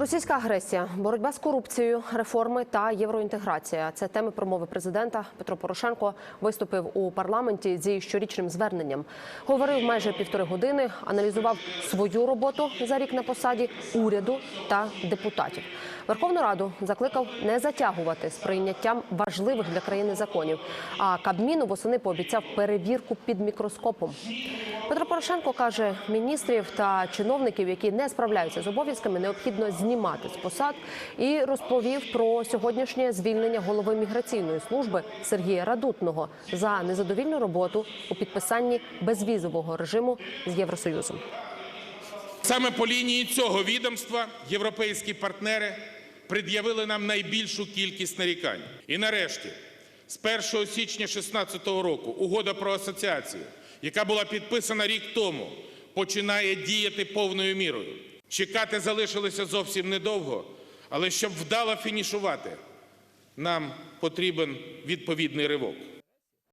Російська агресія, боротьба з корупцією, реформи та євроінтеграція це теми промови президента. Петро Порошенко виступив у парламенті зі щорічним зверненням. Говорив майже півтори години, аналізував свою роботу за рік на посаді уряду та депутатів. Верховну Раду закликав не затягувати з прийняттям важливих для країни законів. А Кабміну восени пообіцяв перевірку під мікроскопом. Петро Порошенко каже, міністрів та чиновників, які не справляються з обов'язками, необхідно знімати з посад і розповів про сьогоднішнє звільнення голови міграційної служби Сергія Радутного за незадовільну роботу у підписанні безвізового режиму з Євросоюзом. Саме по лінії цього відомства європейські партнери пред'явили нам найбільшу кількість нарікань. І нарешті, з 1 січня 2016 року, угода про асоціацію, яка була підписана рік тому, починає діяти повною мірою. Чекати залишилося зовсім недовго, але щоб вдало фінішувати, нам потрібен відповідний ривок.